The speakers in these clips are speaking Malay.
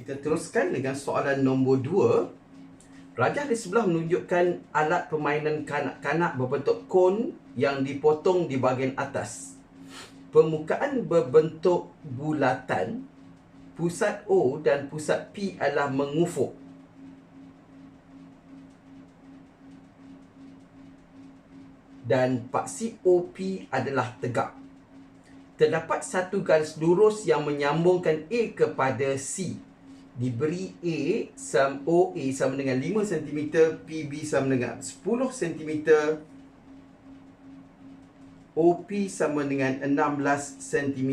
kita teruskan dengan soalan nombor 2. Rajah di sebelah menunjukkan alat permainan kanak-kanak berbentuk kon yang dipotong di bahagian atas. Permukaan berbentuk bulatan, pusat O dan pusat P adalah mengufuk. Dan paksi OP adalah tegak terdapat satu garis lurus yang menyambungkan A kepada C. Diberi A sama OA sama dengan 5 cm, PB sama dengan 10 cm, OP sama dengan 16 cm.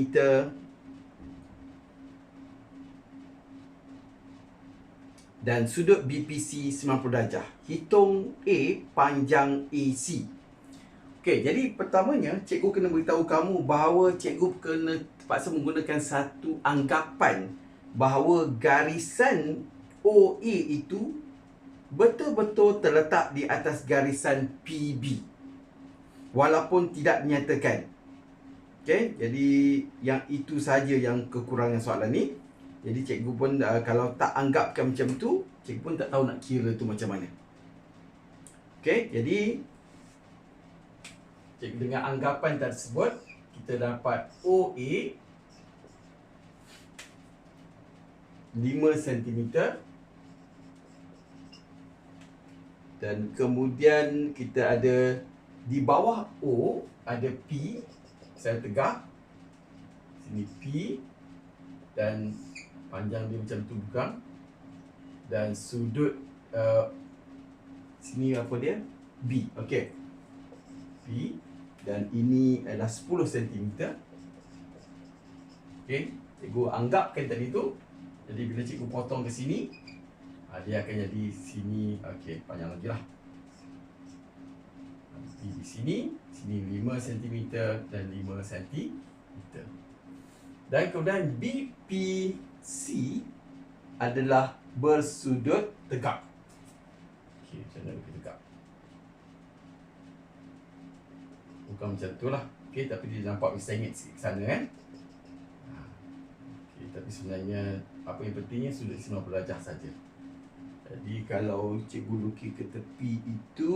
Dan sudut BPC 90 darjah. Hitung A panjang AC. Okey, jadi pertamanya cikgu kena beritahu kamu bahawa cikgu kena terpaksa menggunakan satu anggapan bahawa garisan OA itu betul-betul terletak di atas garisan PB. Walaupun tidak dinyatakan. Okey, jadi yang itu saja yang kekurangan soalan ni. Jadi cikgu pun uh, kalau tak anggapkan macam tu, cikgu pun tak tahu nak kira tu macam mana. Okey, jadi jadi dengan anggapan tersebut kita dapat OA 5 cm dan kemudian kita ada di bawah O ada P saya tegak sini P dan panjang dia macam tu bukan? Dan sudut uh, sini apa dia? B okey. P dan ini adalah 10 cm. Okey, cikgu anggapkan tadi tu. Jadi bila cikgu potong ke sini, ah, dia akan jadi sini. Okey, panjang lagi lah. Di sini, sini 5 cm dan 5 cm. Dan kemudian BPC adalah bersudut tegak. Okey, macam mana tegak? bukan macam tu lah okay, tapi dia nampak sengit sikit ke sana kan ha. Okay, tapi sebenarnya apa yang pentingnya sudah 90 darjah saja jadi kalau cikgu lukis ke tepi itu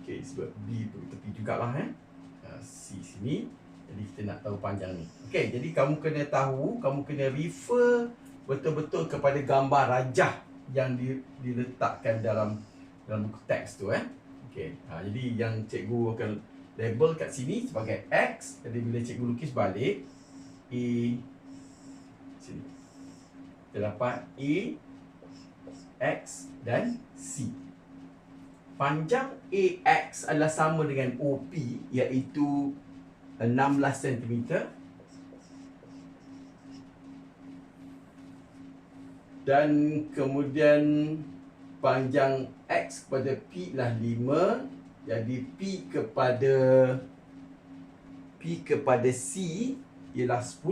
okay, sebab B pergi tepi jugalah eh ha, C sini jadi kita nak tahu panjang ni okay, jadi kamu kena tahu kamu kena refer betul-betul kepada gambar rajah yang diletakkan dalam dalam buku teks tu eh Okey. Ha, jadi yang cikgu akan label kat sini sebagai X. Jadi bila cikgu lukis balik A sini. Kita dapat A X dan C. Panjang AX adalah sama dengan OP iaitu 16 cm. Dan kemudian panjang X kepada P lah 5 Jadi P kepada P kepada C ialah 10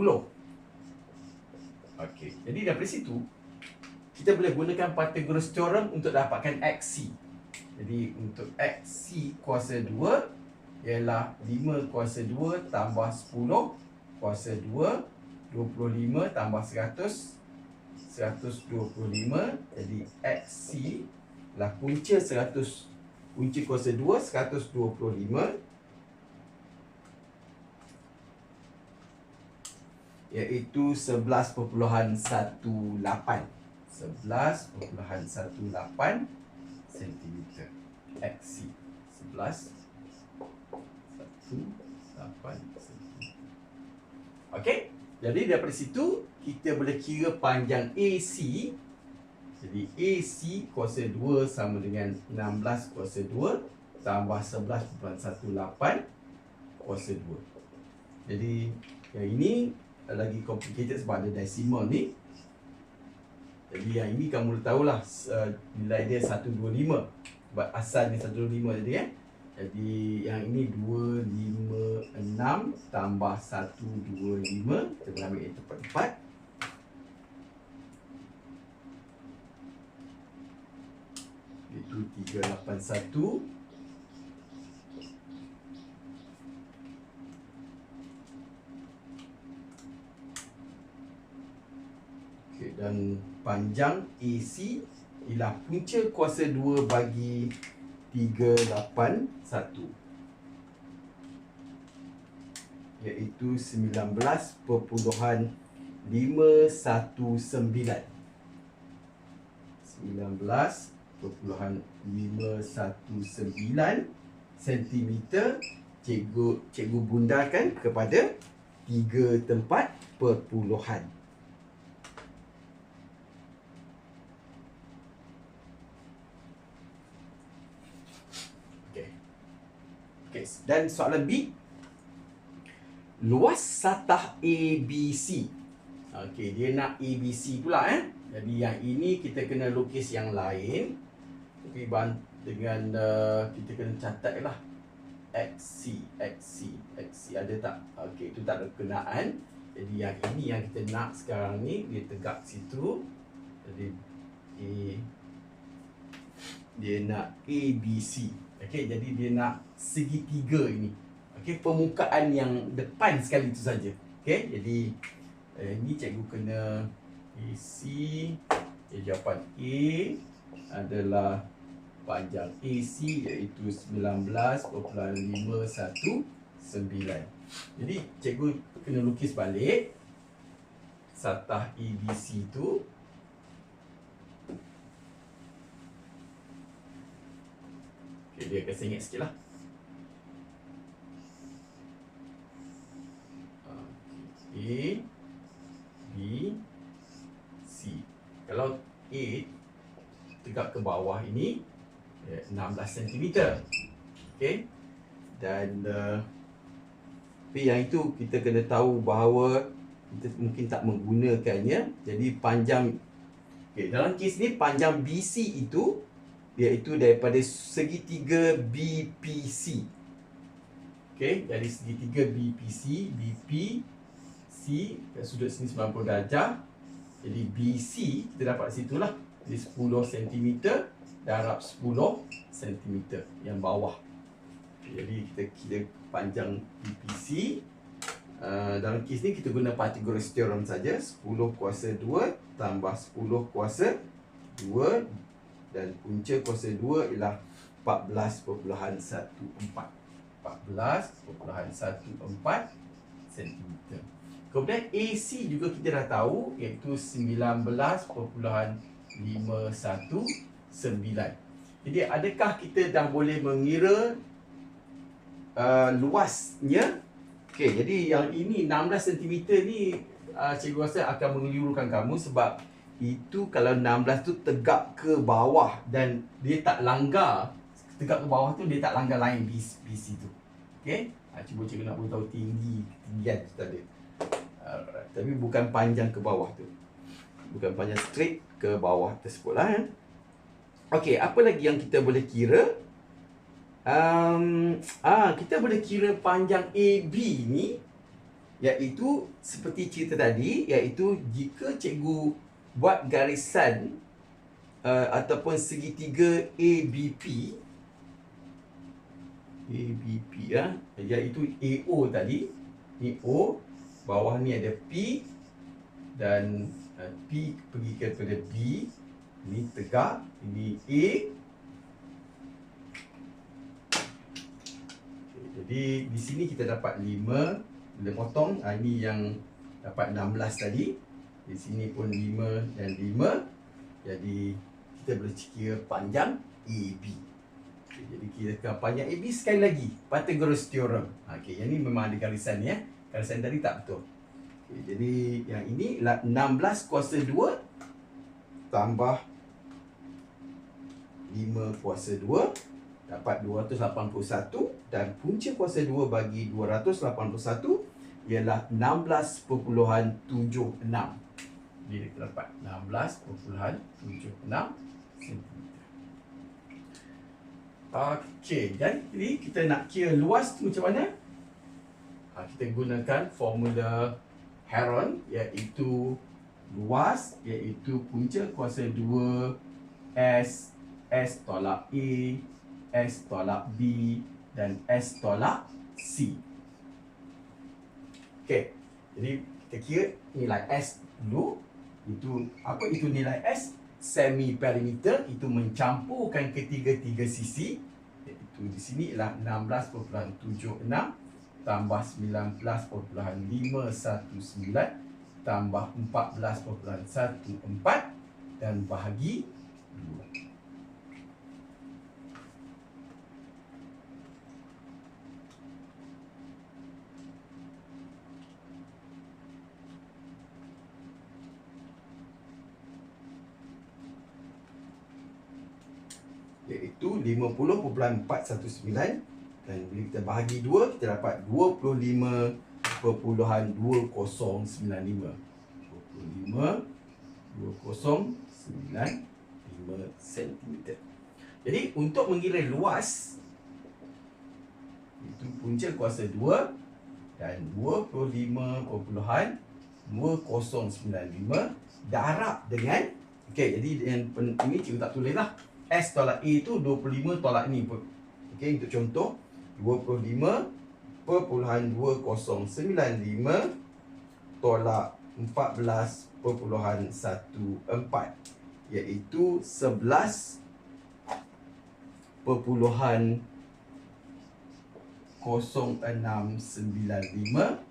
Okey, jadi dari situ kita boleh gunakan Pythagoras theorem untuk dapatkan XC Jadi untuk XC kuasa 2 ialah 5 kuasa 2 tambah 10 kuasa 2 25 tambah 100 125 jadi XC lah punca 100 punca kuasa 2 125 iaitu 11.18 11.18 cm XC 11 1.8 cm Okey? Jadi daripada situ kita boleh kira panjang AC. Jadi AC kuasa 2 sama dengan 16 kuasa 2 tambah 11.18 kuasa 2. Jadi yang ini lagi complicated sebab ada decimal ni. Jadi yang ini kamu tahulah uh, nilai dia 125. Sebab asalnya 125 tadi eh. Jadi yang ini 256 tambah 125 Kita boleh ambil yang tepat-tepat Itu 381 381 Okay, dan panjang AC ialah punca kuasa 2 bagi 381 iaitu 19.519 19.519 cm cikgu cikgu bundarkan kepada tiga tempat perpuluhan Okay. Dan soalan B. Luas satah ABC. Okey, dia nak ABC pula eh. Jadi yang ini kita kena lukis yang lain. Okey, dengan uh, kita kena catat lah. XC, XC, XC ada tak? Okey, itu tak ada kenaan. Jadi yang ini yang kita nak sekarang ni dia tegak situ. Jadi A dia nak ABC. Okey, jadi dia nak segitiga ini. Okey, permukaan yang depan sekali itu saja. Okey, jadi eh, ini cikgu kena AC okay, jawapan A adalah panjang AC iaitu 19.519. Jadi cikgu kena lukis balik satah ABC itu Okay, dia akan sengit sikit lah. B, C. Kalau A tegak ke bawah ini, 16 cm. Okay. Dan uh, tapi yang itu kita kena tahu bahawa kita mungkin tak menggunakannya. Jadi panjang, okay, dalam kes ni panjang BC itu iaitu daripada segitiga BPC. Okey, dari segitiga BPC, BP C kat sudut sini 90 darjah. Jadi BC kita dapat situ lah. Jadi 10 cm darab 10 cm yang bawah. Jadi kita kira panjang BPC. Uh, dalam kes ni kita guna Pythagoras theorem saja 10 kuasa 2 tambah 10 kuasa 2 dan punca kuasa 2 ialah 14.14 14.14 cm. Kemudian AC juga kita dah tahu iaitu 19.519. Jadi adakah kita dah boleh mengira uh, luasnya? Okey, jadi yang ini 16 cm ni uh, cikgu rasa akan mengelirukan kamu sebab itu kalau 16 tu tegak ke bawah dan dia tak langgar tegak ke bawah tu dia tak langgar line BC, BC tu. Okey? Ha, cuba cikgu nak beritahu tinggi ketinggian tu tadi. Tapi bukan panjang ke bawah tu. Bukan panjang straight ke bawah tersebut lah. Eh? Okey, apa lagi yang kita boleh kira? Um, ah, kita boleh kira panjang AB ni iaitu seperti cerita tadi iaitu jika cikgu buat garisan uh, ataupun segitiga ABP ABP ya iaitu AO tadi ni O bawah ni ada P dan uh, P pergi kepada B. Ini tegak ini A. Okay, jadi di sini kita dapat 5 bila potong uh, ini yang dapat 16 tadi. Di sini pun 5 dan 5 jadi kita boleh kira panjang AB okay, jadi kira panjang AB sekali lagi. Pythagoras theorem. Okey yang ni memang ada garisan ya garisan tadi tak betul okay, jadi yang ini ialah 16 kuasa 2 tambah 5 kuasa 2 dapat 281 dan punca kuasa 2 bagi 281 ialah 16.76 dia dapat 16.76 cm. Okey, jadi kita nak kira luas tu macam mana? Ha, kita gunakan formula Heron iaitu luas iaitu punca kuasa 2 S S tolak A S tolak B dan S tolak C. Okey. Jadi kita kira nilai S dulu Itu apa itu nilai S? Semi perimeter itu mencampurkan ketiga-tiga sisi iaitu di sini ialah 16.76 tambah 19.519 tambah 14.14 dan bahagi 2. iaitu 50.419 dan bila kita bahagi 2 kita dapat 25.2095 25.2095 cm jadi untuk mengira luas itu punca kuasa 2 dan 25.2095 darab dengan okey jadi dengan ini cikgu tak tulis lah S tolak A tu 25 tolak ni. Okey, untuk contoh 25.2095 tolak 14.14 iaitu 11 perpuluhan 0695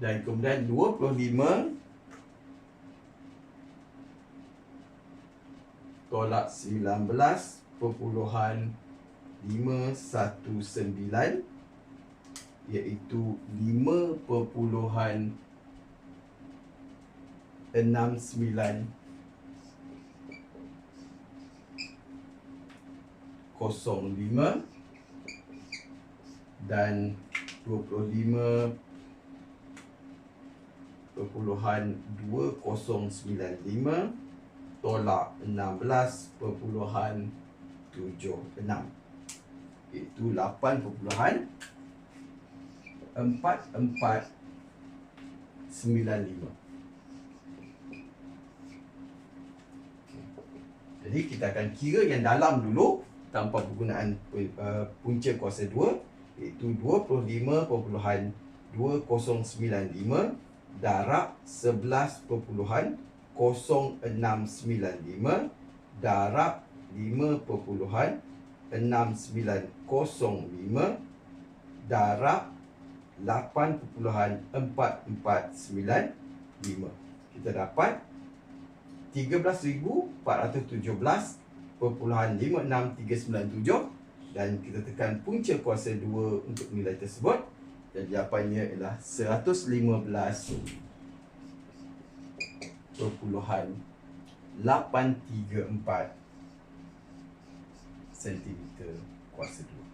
dan kemudian 25 tolak 19 perpuluhan 519 iaitu 5 perpuluhan 69 05 dan 25 perpuluhan 2095 tolak 16.76 iaitu 8.4495 Jadi kita akan kira yang dalam dulu tanpa penggunaan uh, punca kuasa 2 iaitu 25.2095 darab 11.0695 darab 5.0695 6905 darab 8.4495 kita dapat 13417.56397 dan kita tekan punca kuasa 2 untuk nilai tersebut. Dan jawapannya ialah 115 puluhan 834 perpuluhan 834 cm kuasa 2.